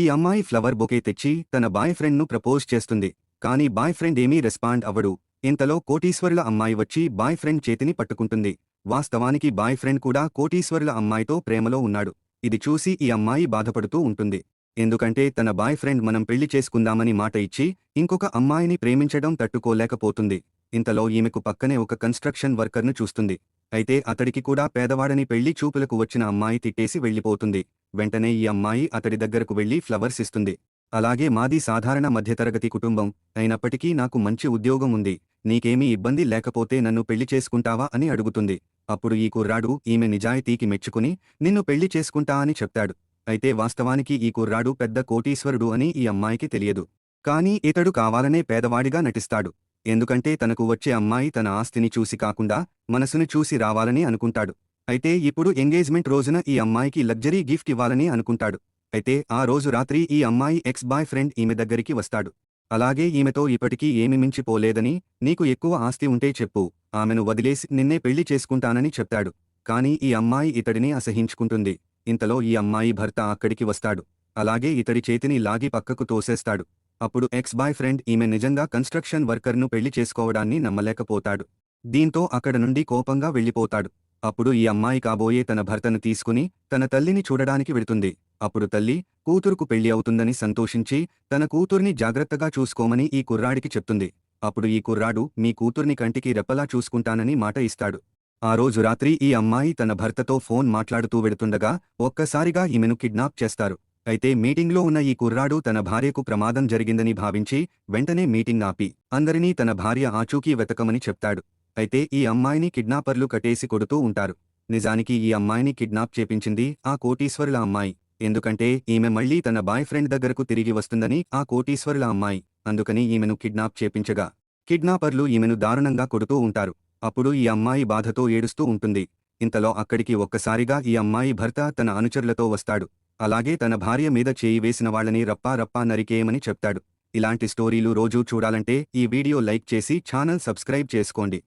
ఈ అమ్మాయి flower bouquet తెచ్చి తన బాయ్ ఫ్రెండ్ను ప్రపోజ్ చేస్తుంది. కానీ బాయ్ ఫ్రెండ్ ఏమీ రెస్పాండ్ అవ్వడు. ఇంతలో కోటీశ్వరుల అమ్మాయి వచ్చి బాయ్ ఫ్రెండ్ చేతిని పట్టుకుంటుంది. వాస్తవానికి బాయ్ ఫ్రెండ్ కూడా కోటీశ్వరుల అమ్మాయితో ప్రేమలో ఉన్నాడు. ఇది చూసి ఈ అమ్మాయి బాధపడుతూ ఉంటుంది. ఎందుకంటే తన బాయ్ ఫ్రెండ్ మనం పెళ్ళి చేసుకుందామని మాట ఇచ్చి ఇంకొక అమ్మాయిని ప్రేమించడం తట్టుకోలేకపోతుంది. ఇంతలో ఈమెకు పక్కనే ఒక కన్స్ట్రక్షన్ వర్కర్ను చూస్తుంది. అయితే అతడికి కూడా పేదవాడని పెళ్ళి చూపులకు వచ్చిన అమ్మాయి తిట్టేసి వెళ్ళిపోతుంది. వెంటనే ఈ అమ్మాయి అతడి దగ్గరకు వెళ్ళి ఫ్లవర్స్ ఇస్తుంది. అలాగే మాది సాధారణ మధ్యతరగతి కుటుంబం అయినప్పటికీ నాకు మంచి ఉద్యోగం ఉంది. నీకేమీ ఇబ్బంది లేకపోతే నన్ను పెళ్ళి చేసుకుంటావా అని అడుగుతుంది. అప్పుడు ఈ కుర్రాడు ఈమె నిజాయితీకి మెచ్చుకుని నిన్ను పెళ్ళి చేసుకుంటా అని చెప్తాడు. అయితే వాస్తవానికి ఈ కుర్రాడు పెద్ద కోటీశ్వరుడు అని ఈ అమ్మాయికి తెలియదు. కానీ ఇతడు కావాలనే పేదవాడిగా నటిస్తాడు. ఎందుకంటే తనకు వచ్చే అమ్మాయి తన ఆస్తిని చూసి కాకుండా మనసును చూసి రావాలని అనుకుంటాడు. అయితే ఇప్పుడు ఎంగేజ్మెంట్ రోజున ఈ అమ్మాయికి లగ్జరీ గిఫ్ట్ ఇవ్వాలని అనుకుంటాడు. అయితే ఆ రోజు రాత్రి ఈ అమ్మాయి ఎక్స్ బాయ్ ఫ్రెండ్ ఈమె దగ్గరికి వస్తాడు. అలాగే ఈమెతో ఇప్పటికీ ఏమి మించిపోలేదని నీకు ఎక్కువ ఆస్తి ఉంటే చెప్పు ఆమెను వదిలేసి నిన్నే పెళ్ళి చేసుకుంటానని చెప్తాడు. కాని ఈ అమ్మాయి ఇతడిని అసహించుకుంటుంది. ఇంతలో ఈ అమ్మాయి భర్త అక్కడికి వస్తాడు. అలాగే ఇతడి చేతిని లాగి పక్కకు తోసేస్తాడు. అప్పుడు ఎక్స్ బాయ్ ఫ్రెండ్ ఈమె నిజంగా కన్స్ట్రక్షన్ వర్కర్ను పెళ్ళి చేసుకోవడాన్ని నమ్మలేకపోతాడు. దీంతో అక్కడ నుండి కోపంగా వెళ్ళిపోతాడు. అప్పుడు ఈ అమ్మాయి కాబోయే తన భర్తను తీసుకుని తన తల్లిని చూడడానికి వెడుతుంది. అప్పుడు తల్లి కూతురుకు పెళ్ళి అవుతుందని సంతోషించి తన కూతుర్ని జాగ్రత్తగా చూసుకోమని ఈ కుర్రాడికి చెప్తుంది. అప్పుడు ఈ కుర్రాడు మీ కూతుర్ని కంటికి రెప్పలా చూసుకుంటానని మాట ఇస్తాడు. ఆ రోజు రాత్రి ఈ అమ్మాయి తన భర్తతో ఫోన్ మాట్లాడుతూ వెడుతుండగా ఒక్కసారిగా ఈమెను కిడ్నాప్ చేస్తారు. అయితే మీటింగ్లో ఉన్న ఈ కుర్రాడు తన భార్యకు ప్రమాదం జరిగిందని భావించి వెంటనే మీటింగ్ ఆపి అందరినీ తన భార్య ఆచూకీ వెతకమని చెప్తాడు. అయితే ఈ అమ్మాయిని కిడ్నాపర్లు కట్టేసి కొడుతూ ఉంటారు. నిజానికి ఈ అమ్మాయిని కిడ్నాప్ చేపించింది ఆ కోటీశ్వరుల అమ్మాయి. ఎందుకంటే ఈమె మళ్ళీ తన బాయ్ ఫ్రెండ్ దగ్గరకు తిరిగి వస్తుందని ఆ కోటీశ్వరుల అమ్మాయి. అందుకని ఈమెను కిడ్నాప్ చేపించగా కిడ్నాపర్లు ఈమెను దారుణంగా కొడుతూ ఉంటారు. అప్పుడు ఈ అమ్మాయి బాధతో ఏడుస్తూ ఉంటుంది. ఇంతలో అక్కడికి ఒక్కసారిగా ఈ అమ్మాయి భర్త తన అనుచరులతో వస్తాడు. అలాగే తన భార్య మీద చేయి వేసిన వాళ్ళని రప్పా రప్పా నరికేయమని చెప్తాడు. ఇలాంటి స్టోరీలు రోజూ చూడాలంటే ఈ వీడియో లైక్ చేసి ఛానల్ సబ్స్క్రైబ్ చేసుకోండి.